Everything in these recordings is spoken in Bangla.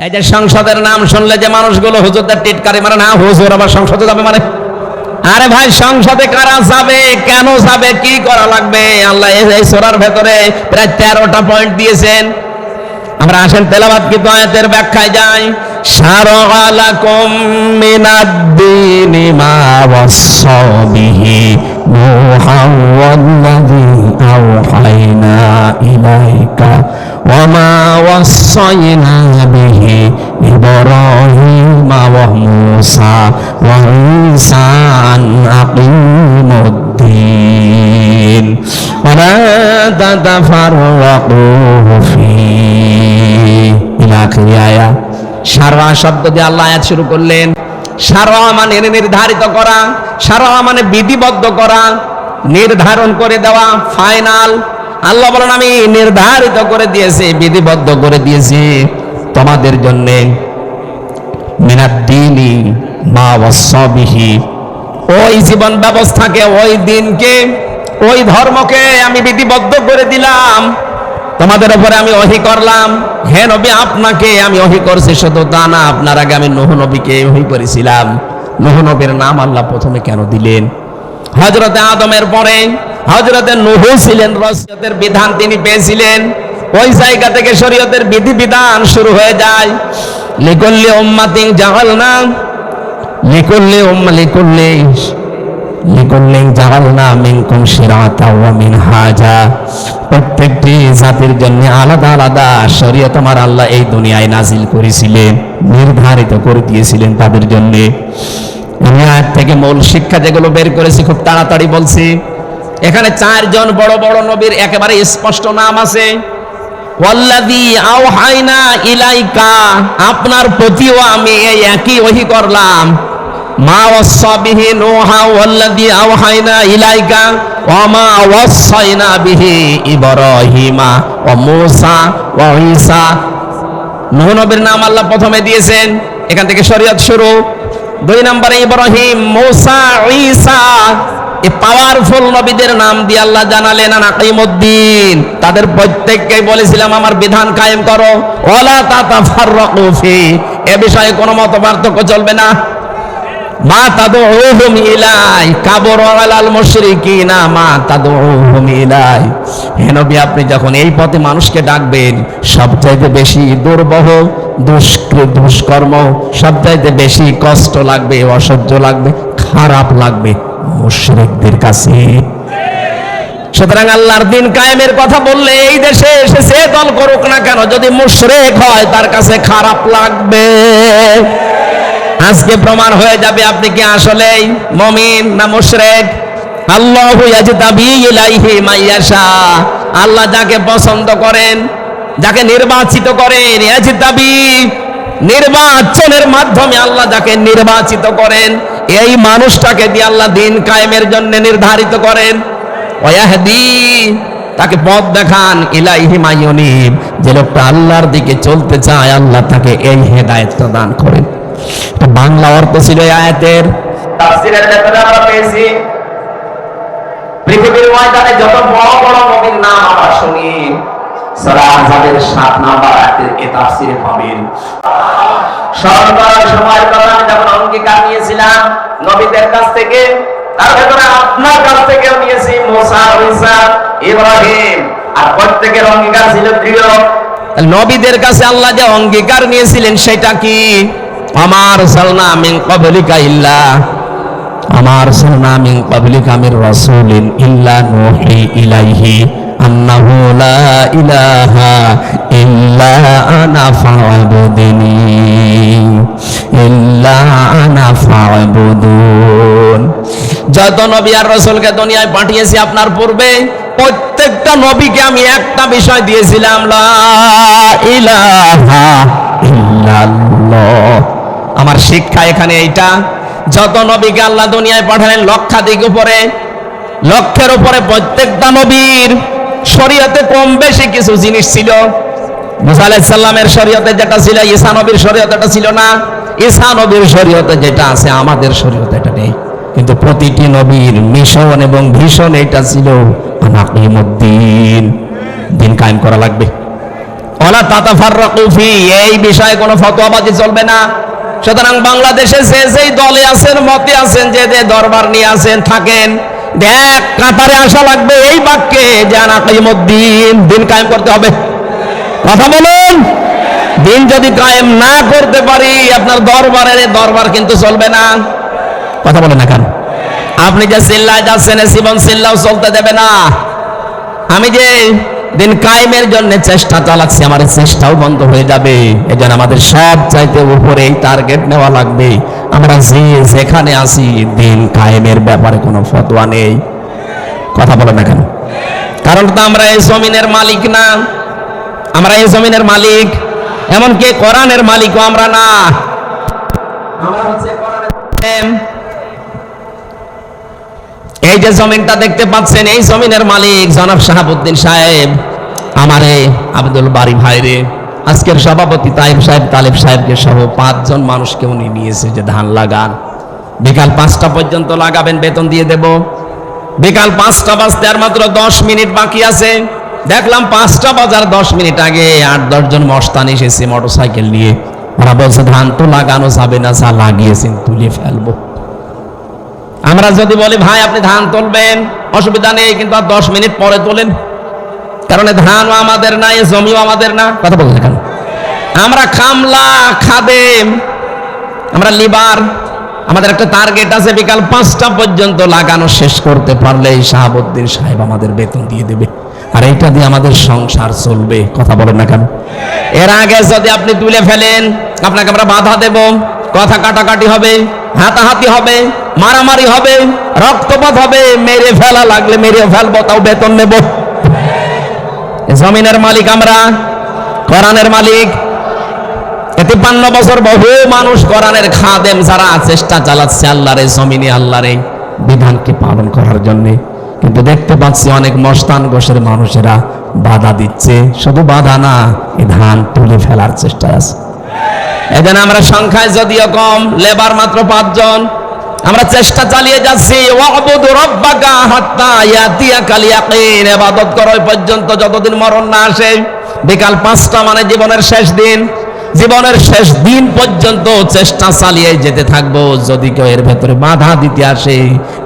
এই যে সংসদের নাম শুনলে যে মানুষগুলো হুজুরদের টিটকারি মানে না হুজুর আবার সংসদে যাবে মানে? আরে ভাই, সংসদে কারা যাবে? কেন যাবে? কি করা লাগবে? আল্লাহ এই- সোরার ভেতরে প্রায় তেরোটা পয়েন্ট দিয়েছেন। আমরা আসেন তেলাবাদ কিন্তু আয়াতের ব্যাখ্যায় যাই। শারআলাকুম মিনাদ-দীনি মা ওয়াসসা বিহি নূহান ওয়াল্লাযী ইলাইকা ওয়া মা ওয়াসাইনা বিহি ইব্রাহিমা ওয়া মূসা ওয়া ঈসা আন আকিমুদ-দীন ওয়া লা তাতাফাররাকু ফীহি ইলা আখিরি আয়া সারা শব্দ দিয়ে আল্লাহ আয়াত শুরু করলেন। সারা মানে নির্ধারিত করা সারা মানে বিধিবদ্ধ করা, নির্ধারণ করে দেওয়া ফাইনাল আল্লাহ বলেন, আমি নির্ধারিত করে দিয়েছি, বিধিবদ্ধ করে দিয়েছি তোমাদের জন্যে। মিনাদ্দিনী মা ওয়াসবিহি ওই জীবন ব্যবস্থাকে, ওই দিনকে, ওই ধর্মকে আমি বিধিবদ্ধ করে দিলাম। তোমাদের উপরে আমি ওহি করলাম। হে নবী, আপনাকে আমি ওহি করছি, শুধু তা না, আপনার আগে আমি নহ নবীকে ওহি করেছিলাম। নহ নবীর নাম আল্লাহ প্রথমে কেন দিলেন? হজরতে আদমের পরে হজরতে নুহু ছিলেন, রসিয়তের বিধান তিনি পেয়েছিলেন। ওই জায়গা থেকে শরীয়তের বিধি বিধান শুরু হয়ে যায়। লিকল্লি উম্মাতিন জাহালনা, লিকল্লি উম্মা, লিকল্লি লিকুল্লিন জাগালনা মিনকুম শিরাতা ওয়া মিনহাজা। প্রত্যেকটি জাতির জন্য আলাদা আলাদা শরীয়ত আমার আল্লাহ এই দুনিয়ায় নাজিল করেছিলেন, নির্ধারিত করে দিয়েছিলেন তাদের জন্য। আয়াত থেকে মূল শিক্ষা যেগুলো বের করেছি, খুব তাড়াতাড়ি বলছি। এখানে চারজন বড় বড় নবীর একেবারে স্পষ্ট নাম আছে। ইলাইকা, আপনার প্রতিও আমি এই একই ওহী করলাম। ইলাইকা নবীর নাম আল্লাহ প্রথমে দিয়েছেন। এখান থেকে শরীয়ত শুরু। দুই নম্বরে ইব্রাহিম, মূসা, ঈসা। এই পাওয়ারফুল নবীদের নাম দিয়ে আল্লাহ জানালেন নাকিমুদ্দিন তাদের প্রত্যেককে বলেছিলাম, আমার বিধান কায়েম করো। ওলা তাতাফাররাকু ফি। এ বিষয়ে কোনো মত পার্থক্য চলবে না। মা তাদউহুম ইলাই। কাবর আলাল মুশরিকিনা। মা তাদউহুম ইলাই। হে নবী, আপনি যখন এই পথে মানুষকে ডাকবেন, সবচাইতে বেশি দুর্বহ, দুষ্কৃ, দুষ্কর্ম, সবচাইতে বেশি কষ্ট লাগবে, অসহ্য লাগবে, খারাপ লাগবে। মুশরিকদের কাছে। সুতরাং আল্লাহর দিন কায়েমের কথা বললে এই দেশে এসে সে দল করুক না কেন, যদি মুশরিক হয় তার কাছে খারাপ লাগবে। আজকে প্রমাণ হয়ে যাবে আপনি কি আসলেই মমিন না মুশরিক। আল্লাহু ইয়াজতাবি ইলাইহি মাইয়াশা আল্লাহ যাকে পছন্দ করেন, যাকে নির্বাচিত করেন, ইয়াজতাবি নির্বাচনের মাধ্যমে আল্লাহ যাকে নির্বাচিত করেন এই মানুষটাকে দিয়ে আল্লাহ দিন কায়েমের জন্য নির্ধারিত করেন। তাকে পথ দেখান যে লোকটা আল্লাহর দিকে চলতে চায়, আল্লাহ তাকে এই হেদায়েতটা দান করেন। বাংলা অর্থ ছিল আয়াতের। পৃথিবীর ময়দানে যত বড় বড় নবীর নাম আমরা শুনি সূরা আহজাবের 7 নাম্বার তাফসীরে পাবেন। কথা আমি যখন অঙ্গীকার নিয়েছিলাম, নবীদের কাছ থেকে, তার ভেতরে আপনার কাছ নিয়েছি মোসা ইব্রাহিম। আর প্রত্যেকের অঙ্গীকার ছিল নবীদের কাছে আল্লাহ যে অঙ্গীকার নিয়েছিলেন সেটা কি? আমার সালনা মিন ক্বাবলিকা ইল্লা, আমার সালনা মিন ক্বাবলিকা মির রাসূলিন ইল্লা নুহি ইলাইহি। আন্নাহু লা ইলাহা ইল্লা আনা ইল্লা আনা ফা'বুদুন। যত নবী আর রাসূলকে দুনিয়ায় পাঠিয়েছি আপনার পূর্বে, প্রত্যেকটা নবীকে আমি একটা বিষয় দিয়েছিলাম, লা ইলাহা ইল্লাল্লাহ। আমার শিক্ষা এখানে এইটা, যত নবীকে আল্লাহ দুনিয়ায় পাঠালেন লক্ষাধিক উপরে, লক্ষের উপরে প্রত্যেকটা নবীর শরীয়তে কম বেশি কিছু জিনিস ছিল। মুসা আলাইসাল্লামের শরীয়তে যেটা ছিল, ঈসা নবীর এটা ছিল না। ঈসা নবীর শরীয়তে যেটা আছে, আমাদের শরীয়তে এটা নেই। কিন্তু প্রতিটি নবীর মিশন এবং ভীষণ এটা ছিল দিন কায়েম করা লাগবে। ওলা তাতাফাররাকু ফি, এই বিষয়ে কোনো ফতোয়াবাজি চলবে না। সুতরাং বাংলাদেশে যে যেই দলে আছেন, মতে আছেন, যে যে দরবার নিয়ে আছেন, থাকেন। দেখ, কাতারে আসা লাগবে এই বাক্যে, জানা কিমুদ্দিন দিন কায়েম করতে হবে। কথা বলুন। দিন যদি কায়েম না করতে পারি, আপনার দরবারের দরবার কিন্তু চলবে না। কথা বলেন না কেন? আপনি যে চিল্লায় যাচ্ছেন, এ জীবন চিল্লাও চলতে দেবে না। আমি যে দিন কায়েমের জন্য চেষ্টা চালাচ্ছি, আমার চেষ্টাও বন্ধ হয়ে যাবে। এজন্য আমাদের সব চাইতে উপরে এই টার্গেট নেওয়া লাগবে। আমরা যে যেখানে আছি, দিন কায়েমের ব্যাপারে কোনো ফতোয়া নেই। কথা বলে না কেন? কারণ তো আমরা এই জমিনের মালিক না। আমরা এই জমিনের মালিক। এমনকি কোরআনের মালিকও আমরা না। এই যে জমিনটা দেখতে পাচ্ছেন, এই জমিনের মালিক জনাব শাহাবুদ্দিন সাহেব। আমারে আব্দুল বাড়ি ভাইরে আজকের সভাপতি তাইব সাহেব, তালিব সাহেবকে সহ পাঁচজন মানুষকে উনি নিয়েছে যে ধান লাগান। বিকাল পাঁচটা পর্যন্ত লাগাবেন, বেতন দিয়ে দেব। বিকাল পাঁচটা বাজতে আর মাত্র দশ মিনিট বাকি আছে। দেখলাম পাঁচটা বাজার দশ মিনিট আগে আট দশজন মস্তান এসেছে মোটর সাইকেল নিয়ে। ওরা বলছে, ধান তো লাগানো যাবে না, যা লাগিয়েছেন তুলে ফেলব। আমরা যদি বলি, ভাই, আপনি ধান তুলবেন, অসুবিধা নেই, কিন্তু আর দশ মিনিট পরে তোলেন। কারণ ধানও আমাদের না, এ জমিও আমাদের না। কথা বলতে কেন আমরা খামলা খাদেম, আমরা লিবার, আমাদের একটা টার্গেট আছে বিকাল পাঁচটা পর্যন্ত লাগানো শেষ করতে পারলেই শাহাবুদ্দিন সাহেব আমাদের বেতন দিয়ে দেবে। আর এইটা দিয়ে আমাদের সংসার চলবে। কথা বলেন না কেন? এর আগে যদি আপনি তুলে ফেলেন, আপনাকে আমরা বাধা দেব। কথা কাটাকাটি হবে, হাতাহাতি হবে, মারামারি হবে, রক্তপাত হবে, মেরে ফেলা লাগলে মেরে ফেলব, তাও বেতন নেব। জমিনের মালিক আমরা, কোরআনের মালিক। তিপ্পান্ন বছর বহু মানুষ কোরআনের খাদেম যারা চেষ্টা চালাচ্ছে আল্লাহর, জমিনে আল্লাহর, বিধানকে পালন করার জন্য। কিন্তু দেখতে পাচ্ছি অনেক মস্তান গোষের মানুষেরা বাধা দিচ্ছে। শুধু বাধা না এই ধান তুলে ফেলার চেষ্টা আছে। এজন্য আমরা সংখ্যায় যদিও কম, লেবার মাত্র পাঁচজন। আমরা চেষ্টা চালিয়ে যাচ্ছি পর্যন্ত যতদিন মরণ না আসে, বিকাল পাঁচটা মানে জীবনের শেষ দিন। জীবনের শেষ দিন পর্যন্ত চেষ্টা চালিয়ে যেতে থাকব, যদি কেউ এর ভেতরে বাধা দিতে আসে,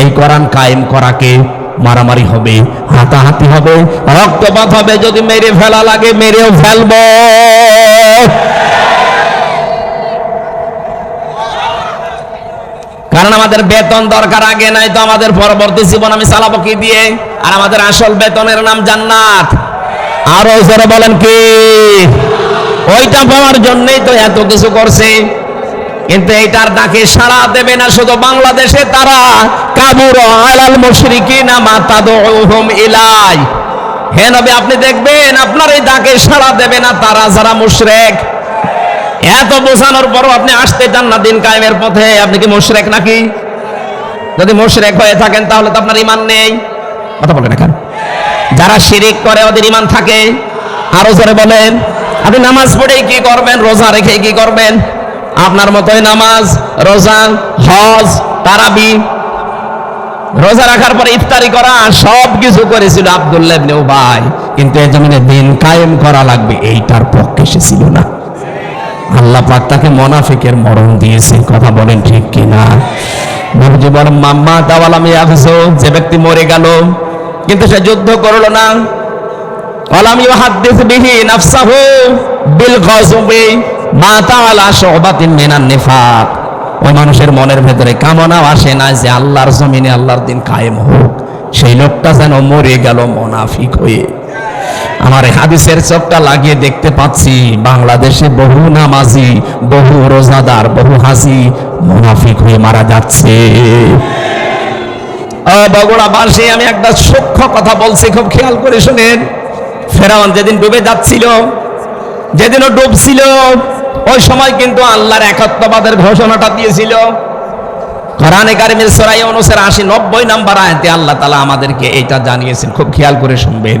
এই কোরআন কায়েম করাকে মারামারি হবে, হাতাহাতি হবে, রক্তপাত হবে, যদি মেরে ফেলা লাগে, মেরেও ফেলব। কারণ আমাদের বেতন দরকার, আগে নাই তো আমাদের পরবর্তী জীবন আমি চালাবো কি দিয়ে? আর আমাদের আসল বেতনের নাম জান্নাত। আরও জোরে বলেন কি? ওইটা পাওয়ার জন্যই তো এত কিছু করছে। কিন্তু এইটার ডাকে সাড়া দেবে না শুধু বাংলাদেশে তারা। কাবুর আলাল মুশরিকি না মাতাদুহুম ইলাই। হে নবী, আপনি দেখবেন আপনার এই ডাকে সাড়া দেবে না তারা যারা মুশরিক। এত বোঝানোর পরও আপনি আসতে চান না দিন কায়েমের পথে। আপনি কি মুশরেক নাকি? যদি মুশরেক হয়ে থাকেন তাহলে তো আপনার ইমান নেই। কথা বলেন এখন। যারা শিরিক করে, ওদের ইমান থাকে। আরও জোরে বলেন। আপনি নামাজ পড়েই কি করবেন? রোজা রেখে কি করবেন? আপনার মতোই নামাজ, রোজা, হজ, তারাবি। রোজা রাখার পরে ইফতারি করা সব কিছু করেছিল আব্দুল্লাহ ইবনে উবাই। কিন্তু এই জমিনে দিন কায়েম করা লাগবে, এইটার পক্ষে সে ছিল না। আল্লাহ পাক তাকে মোনাফিকের মরণ দিয়েছে, কথা বলেন ঠিক কিনা? নবীজি বলেন, মাম্মা তাওয়ালাম ইয়াফসু যে ব্যক্তি মরে গেল, কিন্তু সে যুদ্ধ করল না। ওয়ালাম ইউহাদ্দিস বিহি নাফসাহু বিল গজবি মা তাআলা শুবাতিন মিনান নিফাক। ওই মানুষের মনের ভেতরে কামনাও আসে না যে আল্লাহর জমিনে আল্লাহর দিন কায়েম হোক। সেই লোকটা যেন মরে গেল, মোনাফিক হয়ে। আমার হাদিসের চোখটা লাগিয়ে দেখতে পাচ্ছি, বাংলাদেশে বহু নামাজি, বহু রোজাদার, বহু হাসি মুনাফিক হয়ে মারা যাচ্ছে। বগুড়াবাসী, আমি একটা সূক্ষ্ম কথা বলছি, খুব খেয়াল করে শুনেন। ফেরাউন যেদিন ডুবে যাচ্ছিল যেদিন ও ডুবছিল, ওই সময় কিন্তু আল্লাহর একাত্মবাদের ঘোষণাটা দিয়েছিল। কোরআনে কারিমের সরাই অনুসার আশি নব্বই নাম্বার আয়াতে আল্লাহ তালা আমাদেরকে এইটা জানিয়েছেন, খুব খেয়াল করে শুনবেন।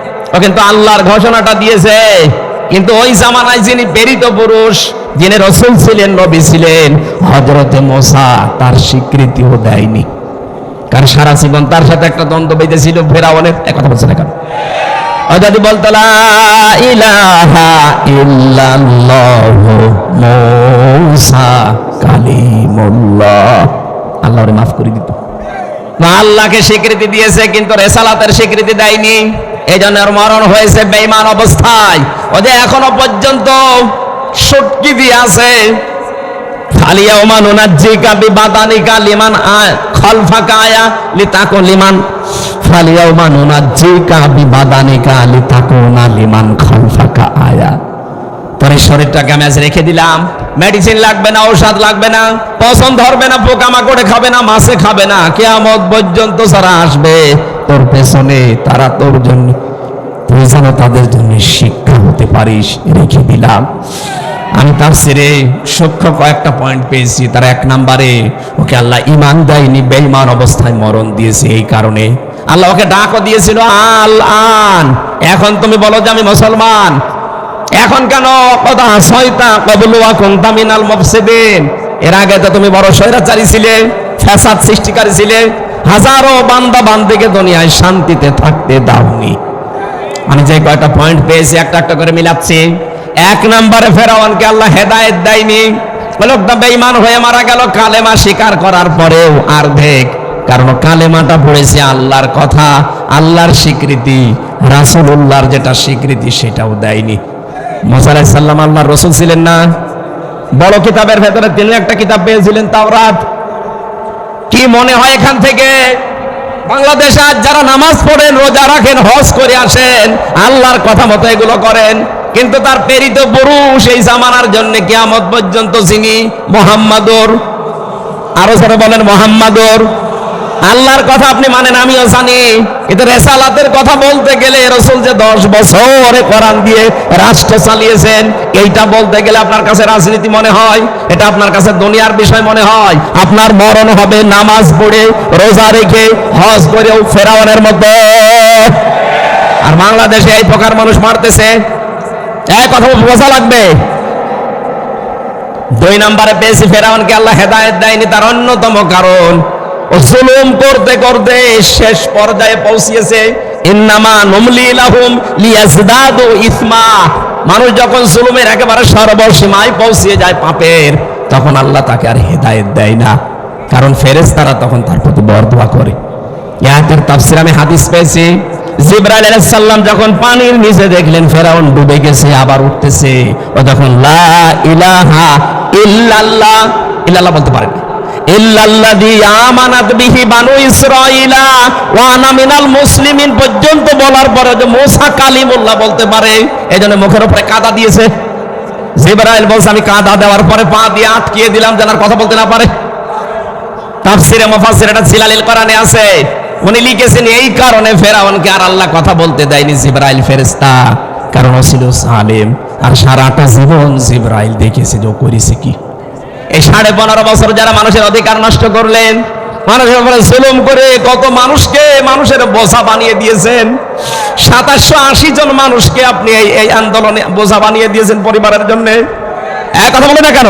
ও কিন্তু আল্লাহর ঘোষণাটা দিয়েছে। কিন্তু ওই জামানায় যিনি প্রেরিত পুরুষ, যিনি রসুল ছিলেন, নবী ছিলেন হজরতে মোসা তার স্বীকৃতিও দেয়নি। কারণ সারা জীবন তার সাথে একটা দ্বন্দ্ব বেঁধেছিল ফেরাউনের। এক কথা বলছে না যদি বলতো, লা ইলাহা ইল্লাল্লাহু মূসা কালিমুল্লাহ। আল্লাহ ওরে মাফ করে দিত। না আল্লাহকে স্বীকৃতি দিয়েছে, কিন্তু রেসালাতের স্বীকৃতি দেয়নি। এই জন্য মরণ হয়েছে বেইমান অবস্থায়। ও যে এখনও পর্যন্ত সটকি দিয়ে আছে। ফালিয়া বিবাদানিকা লিমান লিমান। বিবাদানিকা লিতাকুনা লিমান এই শরীরটাকে রেখে দিলাম। মেডিসিন লাগবে না, ঔষধ লাগবে না, পছন্দ ধরবে না, পোকামাকড়ে খাবে না, মাছে খাবে না, কেয়ামত পর্যন্ত যারা আসবে। তোর পেছনে, তারা তোর জন্য, তুই যেন তাদের জন্য শিক্ষা হতে পারিস, রেখে দিলাম। আমি তার সেরে সূক্ষ্ম কয়েকটা পয়েন্ট পেয়েছি, তার এক নাম্বারে, ওকে আল্লাহ ইমান দেয়নি, বেঈমান অবস্থায় মরণ দিয়েছে এই কারণে। আল্লাহ ওকে ডাকও দিয়েছিল, আল আন। এখন তুমি বলো যে আমি মুসলমান। এখন কেন? কথা ছয়টা কবলুয়া কোনটা মিনাল মফসিদিন। এর আগে তো তুমি বড় স্বৈরাচারী ছিলে, ফ্যাসাদ সৃষ্টিকারী ছিলে হাজারো বান্দা বান্দিকে দুনিয়ায় শান্তিতে থাকতে দাওনি। আমি যে কয়টা পয়েন্ট পেয়েছি, একটা একটা করে মিলাচ্ছি। এক নম্বরে ফেরাওয়ানকে আল্লাহ হেদায়েত দেয়নি। লোকটা বেঈমান হয়ে মারা গেল, কালেমা স্বীকার করার পরেও আর দেখ, কারণ কালেমাটা পড়েছে আল্লাহর কথা, আল্লাহর স্বীকৃতি, রাসূলুল্লাহর যেটা স্বীকৃতি সেটাও দেয়নি। মোসা আলাইহিস সালাম, আল্লাহর রসুল ছিলেন না। বড় কিতাবের ভেতরে তিনি একটা কিতাব পেয়েছিলেন, তাওরাত। কি মনে হয় এখান থেকে? বাংলাদেশে আজ যারা নামাজ পড়েন, রোজা রাখেন, হজ করে আসেন, আল্লাহর কথা মতো এগুলো করেন, কিন্তু তার প্রেরিত পুরুষ এই জামানার জন্য কিয়ামত পর্যন্ত যিনি মোহাম্মদর, আরও সারা বলেন মোহাম্মদর। আল্লাহর কথা আপনি মানেন, আমিও জানি। কিন্তু রেসালাতের কথা বলতে গেলে রসুল যে দশ বছর কোরআন দিয়ে রাষ্ট্র চালিয়েছেন, এইটা বলতে গেলে আপনার কাছে রাজনীতি মনে হয়? এটা আপনার কাছে দুনিয়ার বিষয় মনে হয়? আপনার মরণ হবে নামাজ পড়ে, রোজা রেখে, হজ করেও ফেরাওয়ানের মতো। আর বাংলাদেশে এই প্রকার মানুষ মারতেছে। এক কথা বোঝা লাগবে? দুই নম্বরে পেয়েছি ফেরাউনকে আল্লাহ হেদায়েত দেয়নি, তার অন্যতম কারণ জুলুম করতে করতে শেষ পর্যায়ে পৌঁছিয়েছে। ইন্নামা নুমলি লাহুম লিয়াজদাদু ইসমা। মানুষ যখন জুলুমের একেবারে সর্বসীমায় পৌঁছিয়ে যায় পাপের, তখন আল্লাহ তাকে আর হেদায়েত দেয় না। কারণ ফেরেশতারা তখন তার প্রতি বরদোয়া করে। ইয়াতের তাফসির আমি হাদিস পেয়েছি। জিব্রাইল সালাম যখন পানির নিচে দেখলেন, ফেরাউন ডুবে গেছে, আবার উঠতেছে। ও তখন লা ইলাহা ইল্লাল্লাহ। ইল্লাল্লাহ বলতে পারেন পর্যন্ত বলার পরে মুসা বলতে পারে মুখের উপরে দিয়েছে। আমি দেওয়ার পরে পা দিয়ে দিলাম যেন কথা বলতে না আছে। উনি লিখেছেন, এই কারণে ফেরাউনকে আর আল্লাহ কথা বলতে দেয়নি জিব্রাইল ফেরেশতা, কারণ ছিল সালেম। আর সারাটা জীবন জিব্রাইল দেখেছে যে করেছে কি। এই সাড়ে পনেরো বছর যারা মানুষের অধিকার নষ্ট করলেন, মানুষের উপরে জুলুম করে কত মানুষকে মানুষের বোঝা বানিয়ে দিয়েছেন। সাতাশশো আশি জন মানুষকে আপনি এই আন্দোলনে বোঝা বানিয়ে দিয়েছেন পরিবারের জন্য। এক কথা বলে না কেন?